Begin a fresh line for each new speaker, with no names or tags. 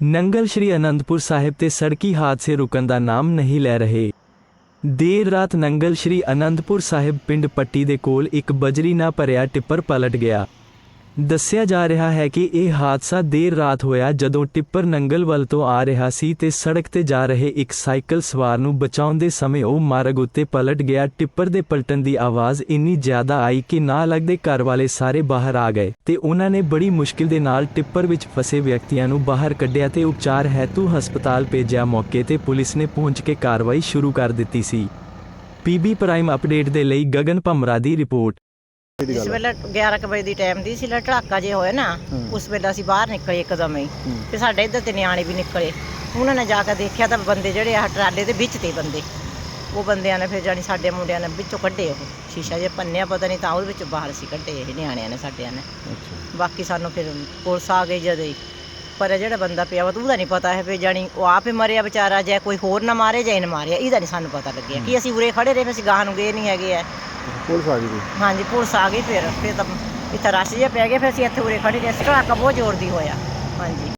ਨੰਗਲ ਸ਼੍ਰੀ ਅਨੰਦਪੁਰ ਸਾਹਿਬ ਤੇ ਸੜਕੀ ਹਾਦਸੇ ਰੁਕਣ ਦਾ ਨਾਮ ਨਹੀਂ ਲੈ ਰਹੇ। ਦੇਰ ਰਾਤ ਨੰਗਲ ਸ਼੍ਰੀ ਅਨੰਦਪੁਰ ਸਾਹਿਬ ਪਿੰਡ ਪੱਟੀ ਦੇ ਕੋਲ ਇੱਕ ਬਜਰੀ ਨਾ ਭਰਿਆ ਟਿੱਪਰ ਪਲਟ ਗਿਆ। ਦੱਸਿਆ ਜਾ ਰਿਹਾ ਹੈ ਕਿ ਇਹ ਹਾਦਸਾ ਦੇਰ ਰਾਤ ਹੋਇਆ ਜਦੋਂ ਟਿੱਪਰ ਨੰਗਲ ਵੱਲ ਤੋਂ ਆ ਰਿਹਾ ਸੀ ਤੇ ਸੜਕ ਤੇ ਜਾ ਰਹੇ ਇੱਕ ਸਾਈਕਲ ਸਵਾਰ ਨੂੰ ਬਚਾਉਂਦੇ ਸਮੇਂ ਉਹ ਮਾਰਗ ਉੱਤੇ ਪਲਟ ਗਿਆ। ਟਿੱਪਰ ਦੇ ਪਲਟਣ ਦੀ ਆਵਾਜ਼ ਇੰਨੀ ਜ਼ਿਆਦਾ ਆਈ ਕਿ ਨਾ ਲੱਗਦੇ ਘਰ ਵਾਲੇ ਸਾਰੇ ਬਾਹਰ ਆ ਗਏ ਤੇ ਉਹਨਾਂ ਨੇ ਬੜੀ ਮੁਸ਼ਕਿਲ ਦੇ ਨਾਲ ਟਿੱਪਰ ਵਿੱਚ ਫਸੇ ਵਿਅਕਤੀਆਂ ਨੂੰ ਬਾਹਰ ਕੱਢਿਆ ਤੇ ਉਪਚਾਰ ਹੈਤੂ ਹਸਪਤਾਲ ਭੇਜਿਆ ਮੌਕੇ ਤੇ ਪੁਲਿਸ ਨੇ ਪਹੁੰਚ ਕੇ ਕਾਰਵਾਈ ਸ਼ੁਰੂ ਕਰ ਦਿੱਤੀ ਸੀ। ਪੀਬੀ ਪ੍ਰਾਈਮ ਅਪਡੇਟ ਦੇ ਲਈ ਗਗਨ ਭਮਰਾ ਦੀ ਰਿਪੋਰਟ।
ਜਿਸ ਵੇਲੇ 11 ਕੁ ਵਜੇ ਦੀ ਟਾਈਮ ਦੀ ਸੀ ਲਾ ਢਾਕਾ ਜੇ ਹੋਇਆ ਨਾ। ਉਸ ਵੇਲੇ ਅਸੀਂ ਬਾਹਰ ਨਿਕਲੇ ਇੱਕਦਮ ਹੀ। ਤੇ ਸਾਡੇ ਇੱਧਰ ਤੇ ਨਿਆਣੇ ਵੀ ਨਿਕਲੇ। ਉਹਨਾਂ ਨੇ ਜਾ ਕੇ ਦੇਖਿਆ ਤਾਂ ਬੰਦੇ ਜਿਹੜੇ ਆ ਟਰਾਲੇ ਦੇ ਵਿੱਚ ਤੇ ਬੰਦੇ। ਉਹ ਬੰਦਿਆਂ ਨੇ ਫਿਰ ਜਾਨੀ ਸਾਡੇ ਮੁੰਡਿਆਂ ਨੇ ਵਿੱਚੋਂ ਕੱਢੇ ਉਹ। ਸ਼ੀਸ਼ਾ ਜੇ ਪੰਨਿਆ ਪਤਾ ਨਹੀਂ ਤਾਂ ਉਹਦੇ ਵਿੱਚੋਂ ਬਾਹਰ ਸੀ ਕੱਢੇ ਇਹ ਨਿਆਣਿਆਂ ਨੇ ਸਾਡਿਆਂ ਨੇ। ਬਾਕੀ ਸਾਨੂੰ ਫਿਰ ਪੁਲਿਸ ਆ ਗਈ ਜਦੋਂ ਹੀ। ਪਰ ਜਿਹੜਾ ਬੰਦਾ ਪਿਆ ਵਾ ਉਹਦਾ ਨਹੀਂ ਪਤਾ ਹੈ ਵੀ ਜਾਨੀ ਉਹ ਆਪ ਹੀ ਮਰਿਆ ਵਿਚਾਰਾ ਜਾਂ ਕੋਈ ਹੋਰ ਨਾ ਮਾਰੇ ਜਾਂ ਇਹਨੇ ਮਾਰਿਆ। ਇਹਦਾ ਨਹੀਂ ਸਾਨੂੰ ਪਤਾ ਲੱਗਿਆ ਕਿ ਅਸੀਂ ਉਰੇ ਖੜੇ ਰਹੇ ਫਿਰ ਅਸੀਂ ਗਾਹ ਨੂੰ ਗਏ ਨਹੀਂ ਹੈਗੇ ਆ।
ਪੁਲਿਸ ਆ ਗਈ ਜੀ
ਹਾਂਜੀ, ਪੁਲਿਸ ਆ ਗਈ ਫਿਰ। ਫਿਰ ਤਾਂ ਇੱਥੇ ਰਸ਼ ਜਿਹਾ ਪੈ ਗਿਆ, ਫਿਰ ਅਸੀਂ ਇੱਥੇ ਉਰੇ ਖੜੇ ਰਹੇ। ਸਟਾਕ ਬਹੁਤ ਜ਼ੋਰ ਦੀ ਹੋਇਆ। ਹਾਂਜੀ।